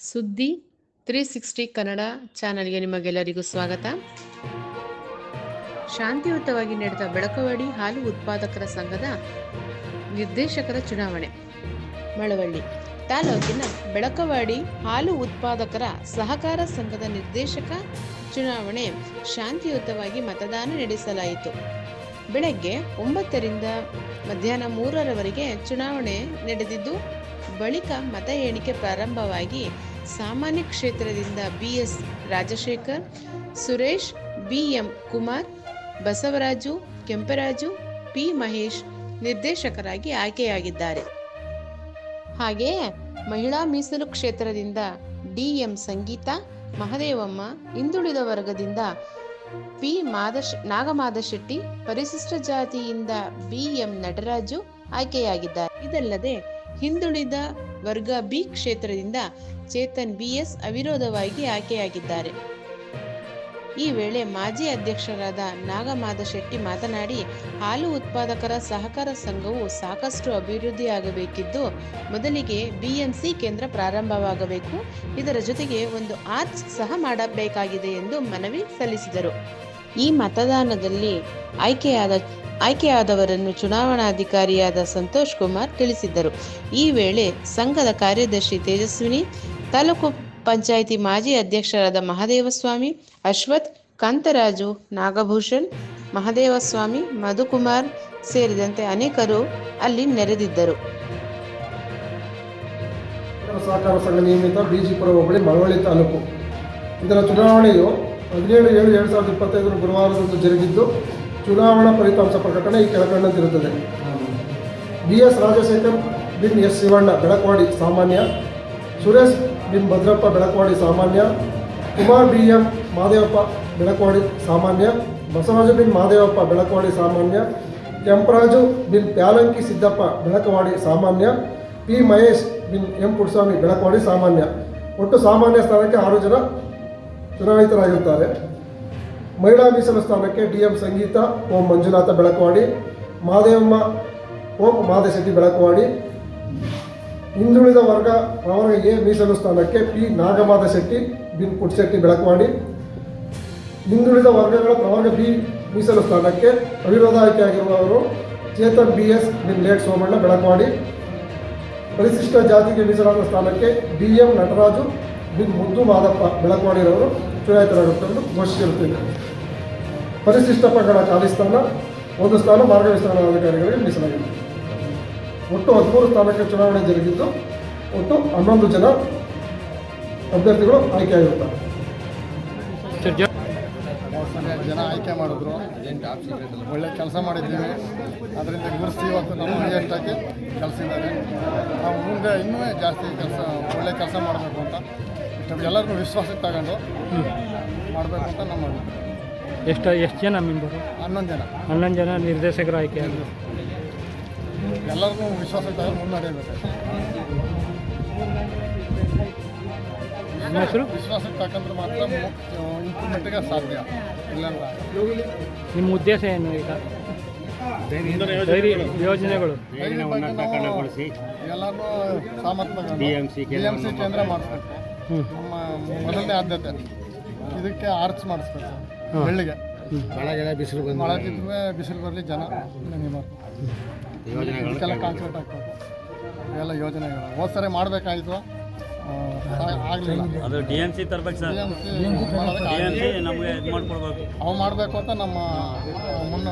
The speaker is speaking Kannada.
ಸುದ್ದಿ ತ್ರೀ ಸಿಕ್ಸ್ಟಿ ಕನ್ನಡ ಚಾನಲ್ಗೆ ನಿಮಗೆಲ್ಲರಿಗೂ ಸ್ವಾಗತ. ಶಾಂತಿಯುತವಾಗಿ ನಡೆದ ಬೆಳಕವಾಡಿ ಹಾಲು ಉತ್ಪಾದಕರ ಸಂಘದ ನಿರ್ದೇಶಕರ ಚುನಾವಣೆ. ಮಳವಳ್ಳಿ ತಾಲೂಕಿನ ಬೆಳಕವಾಡಿ ಹಾಲು ಉತ್ಪಾದಕರ ಸಹಕಾರ ಸಂಘದ ನಿರ್ದೇಶಕ ಚುನಾವಣೆ ಶಾಂತಿಯುತವಾಗಿ ಮತದಾನ ನಡೆಸಲಾಯಿತು. ಬೆಳಗ್ಗೆ ಒಂಬತ್ತರಿಂದ ಮಧ್ಯಾಹ್ನ ಮೂರರವರೆಗೆ ಚುನಾವಣೆ ನಡೆದಿದ್ದು ಬಳಿಕ ಮತ ಎಣಿಕೆ ಪ್ರಾರಂಭವಾಗಿ ಸಾಮಾನ್ಯ ಕ್ಷೇತ್ರದಿಂದ BS Rajashekhar, Suresh, BM Kumar, Basavaraju, Kemparaju, P Mahesh ನಿರ್ದೇಶಕರಾಗಿ ಆಯ್ಕೆಯಾಗಿದ್ದಾರೆ. ಹಾಗೆಯೇ ಮಹಿಳಾ ಮೀಸಲು ಕ್ಷೇತ್ರದಿಂದ ಡಿಎಂ ಸಂಗೀತ, ಮಹದೇವಮ್ಮ ಹಿಂದುಳಿದ ವರ್ಗದಿಂದ ಪಿ ಮಾದಶ್, ನಾಗಮಾದಶೆಟ್ಟಿ, ಪರಿಶಿಷ್ಟ ಜಾತಿಯಿಂದ ಬಿಎಂ ನಟರಾಜು ಆಯ್ಕೆಯಾಗಿದ್ದಾರೆ. ಇದಲ್ಲದೆ ಹಿಂದುಳಿದ ವರ್ಗ ಬಿ ಕ್ಷೇತ್ರದಿಂದ ಚೇತನ್ ಬಿಎಸ್ ಅವಿರೋಧವಾಗಿ ಆಯ್ಕೆಯಾಗಿದ್ದಾರೆ. ಈ ವೇಳೆ ಮಾಜಿ ಅಧ್ಯಕ್ಷರಾದ ನಾಗಮಾದ ಶೆಟ್ಟಿ ಮಾತನಾಡಿ, ಹಾಲು ಉತ್ಪಾದಕರ ಸಹಕಾರ ಸಂಘವು ಸಾಕಷ್ಟು ಅಭಿವೃದ್ಧಿಯಾಗಬೇಕಿದ್ದು, ಮೊದಲಿಗೆ ಬಿಎಂಸಿ ಕೇಂದ್ರ ಪ್ರಾರಂಭವಾಗಬೇಕು. ಇದರ ಜೊತೆಗೆ ಒಂದು ಆರ್ಚ್ ಸಹ ಮಾಡಬೇಕಾಗಿದೆ ಎಂದು ಮನವಿ ಸಲ್ಲಿಸಿದರು. ಈ ಮತದಾನದಲ್ಲಿ ಆಯ್ಕೆಯಾದ ಆಯ್ಕೆಯಾದವರನ್ನು ಚುನಾವಣಾಧಿಕಾರಿಯಾದ ಸಂತೋಷ್ ಕುಮಾರ್ ತಿಳಿಸಿದ್ದರು. ಈ ವೇಳೆ ಸಂಘದ ಕಾರ್ಯದರ್ಶಿ ತೇಜಸ್ವಿನಿ, ತಾಲೂಕು ಪಂಚಾಯಿತಿ ಮಾಜಿ ಅಧ್ಯಕ್ಷರಾದ ಮಹದೇವಸ್ವಾಮಿ, ಅಶ್ವಥ್, ಕಾಂತರಾಜು, ನಾಗಭೂಷಣ್, ಮಹದೇವಸ್ವಾಮಿ, ಮಧುಕುಮಾರ್ ಸೇರಿದಂತೆ ಅನೇಕರು ಅಲ್ಲಿ ನೆರೆದಿದ್ದರು. ಸಹಕಾರ ಸಂಘ ನಿಯಮಿತ ಬಿಜಿಪುರ ಹೋಬಳಿ ಮಳವಳ್ಳಿ ತಾಲೂಕು. ಇದರ ಚುನಾವಣೆಯು ಹದಿನೇಳು ಏಳು ಎರಡು ಸಾವಿರದ ಇಪ್ಪತ್ತೈದರ ಗುರುವಾರದಂದು ಜರುಗಿದ್ದು ಚುನಾವಣಾ ಫಲಿತಾಂಶ ಪ್ರಕಟಣೆ ಈ ಕೆಳಕಂಡಂತಿರುತ್ತದೆ. ಬಿ ಎಸ್ ರಾಜಶೇಖರ್ ಬಿನ್ ಎಸ್ ಶಿವಣ್ಣ ಬೆಳಕವಾಡಿ ಸಾಮಾನ್ಯ, ಸುರೇಶ್ ಬಿನ್ ಭದ್ರಪ್ಪ ಬೆಳಕವಾಡಿ ಸಾಮಾನ್ಯ, ಕುಮಾರ್ ಬಿ ಎಂ ಮಾದೇವಪ್ಪ ಬೆಳಕವಾಡಿ ಸಾಮಾನ್ಯ, ಬಸವರಾಜು ಬಿನ್ ಮಾದೇವಪ್ಪ ಬೆಳಕವಾಡಿ ಸಾಮಾನ್ಯ ಕೆಂಪರಾಜು ಬಿನ್ ಪ್ಯಾಲಂಕಿ ಸಿದ್ದಪ್ಪ ಬೆಳಕವಾಡಿ ಸಾಮಾನ್ಯ, ಪಿ ಮಹೇಶ್ ಬಿನ್ ಎಂ ಪುಟ್ಸ್ವಾಮಿ ಬೆಳಕವಾಡಿ ಸಾಮಾನ್ಯ. ಒಟ್ಟು ಸಾಮಾನ್ಯ ಸ್ಥಾನಕ್ಕೆ ಆರು ಜನ ಚುನಾಯಿತರಾಗಿರುತ್ತಾರೆ. ಮಹಿಳಾ ಮೀಸಲು ಸ್ಥಾನಕ್ಕೆ ಡಿ ಎಂ ಸಂಗೀತ ಓಂ ಮಂಜುನಾಥ ಬೆಳಕವಾಡಿ ಮಾದೇವಮ್ಮ ಓಂ ಮಾದೇಶೆಟ್ಟಿ ಬೆಳಕವಾಡಿ ಹಿಂದುಳಿದ ವರ್ಗ ಪ್ರವರ್ಗ ಎ ಮೀಸಲು ಸ್ಥಾನಕ್ಕೆ ಪಿ ನಾಗಮಾದ ಶೆಟ್ಟಿ ಬಿನ್ ಪುಟ್ಶೆಟ್ಟಿ ಬೆಳಕವಾಡಿ ಹಿಂದುಳಿದ ವರ್ಗಗಳ ಪ್ರವರ್ಗ ಬಿ ಮೀಸಲು ಸ್ಥಾನಕ್ಕೆ ಅವಿರೋಧ ಆಯ್ಕೆಯಾಗಿರುವವರು ಚೇತನ್ ಬಿ ಎಸ್, ಬಿನ್ ಲೇಟ್ ಸೋಮಣ್ಣ ಬೆಳಕವಾಡಿ ಪರಿಶಿಷ್ಟ ಜಾತಿಗೆ ಮೀಸಲಾದ ಸ್ಥಾನಕ್ಕೆ ಡಿ ಎಂ ನಟರಾಜು, ಬಿನ್ ಮುದ್ದು ಮಾದಪ್ಪ ಬೆಳಕವಾಡಿರವರು ಚುನಾಯಿತರಾಗುತ್ತೆಂದು ಘೋಷಿಸಿರುತ್ತೇನೆ ಪರಿಶಿಷ್ಟ ಪಂಗಡ ಖಾಲಿ ಸ್ಥಾನ ಒಂದು ಸ್ಥಾನ ಮಾರ್ಗ ವಿಸ್ತರಣಾಧಿಕಾರಿಗಳಿಗೆ ಮೀಸಲಾಗಿದೆ ಒಟ್ಟು ಹದಿಮೂರು ಸ್ಥಾನಕ್ಕೆ ಚುನಾವಣೆ ಜರುಗಿದ್ದು ಒಟ್ಟು ಹನ್ನೊಂದು ಜನ ಅಭ್ಯರ್ಥಿಗಳು ಆಯ್ಕೆಯಾಗಿರುತ್ತಾರೆ. ಜನ ಆಯ್ಕೆ ಮಾಡಿದ್ರು ಒಳ್ಳೆ ಕೆಲಸ ಮಾಡಿದ್ದೀವಿ. ಅದರಿಂದ ಗುರುಸಿ ಇವತ್ತು ನಮ್ಮ ಕೆಲಸ ಇದ್ದಾರೆ ನಾವು ಮುಂದೆ ಇನ್ನೂ ಜಾಸ್ತಿ ಕೆಲಸ ಒಳ್ಳೆ ಕೆಲಸ ಮಾಡಬೇಕು ಅಂತ ಎಲ್ಲರಿಗೂ ವಿಶ್ವಾಸಕ್ಕೆ ತಗೊಂಡು ಮಾಡಬೇಕು ಅಂತ ನಮ್ಮ ಅಭಿಪ್ರಾಯ. ಎಷ್ಟು ಎಷ್ಟು ಜನ ಮೆಂಬರು? ಹನ್ನೊಂದು ಜನ. ಹನ್ನೊಂದು ಜನ ನಿರ್ದೇಶಕರು ಆಯ್ಕೆ ಅಂದರು ಎಲ್ಲರಿಗೂ ವಿಶ್ವಾಸಕ್ಕೆ ತಗೊಂಡು ಮುನ್ನಡೆಯಬೇಕು. ನಿಮ್ಮ ಹೆಸರು? ವಿಶ್ವಾಸಕ್ಕೆ ತಗೊಂಡ್ರೆ ಮಾತ್ರ ಇಂಪ್ರೂವ್ಮೆಂಟ್ಗೆ ಸಾಧ್ಯ. ಇಲ್ಲಾಂದ್ರೆ ನಿಮ್ಮ ಉದ್ದೇಶ ಏನು ಈಗ? ಡೈರಿ ಯೋಜನೆಗಳು. ಎಲ್ಲರೂ ಸಾಮರ್ಥ್ಯ ಬಿ ಎಂ ಸಿ ಕೇಂದ್ರ ಮಾಡಿಸ್ಬೇಕು. ನಮ್ಮ ಮೊದಲನೇ ಆದ್ಯತೆ. ಇದಕ್ಕೆ ಆರ್ಚ್ ಮಾಡಿಸ್ಬೇಕು. ಬೆಳ್ಳಿಗೆ. ಮಳೆಗೆಲ್ಲ ಬಿಸಿಲು ಮಳೆ ಬಿದ್ದರೆ ಬಿಸಿಲು ಬರಲಿ ಜನ ಇದಕ್ಕೆಲ್ಲ ಕಾಂಕ್ರೀಟ್ ಹಾಕ್ಬೇಕು ಇವೆಲ್ಲ ಯೋಜನೆಗಳು. ಹೋದ ಸರಿ ಮಾಡಬೇಕಾಯಿತು ಆಗಲಿಲ್ಲ. ಅದು ಡಿ ಎಂ ಸಿ ತರ್ಬೇಕು ಸರ್. ಡಿ ಎಂ ಸಿ ನಮಗೆ ಇದು ಮಾಡ್ಕೊಡ್ಬೇಕು. ಅವು ಮಾಡಬೇಕು ಅಂತ ನಮ್ಮ ಮುನ್ನ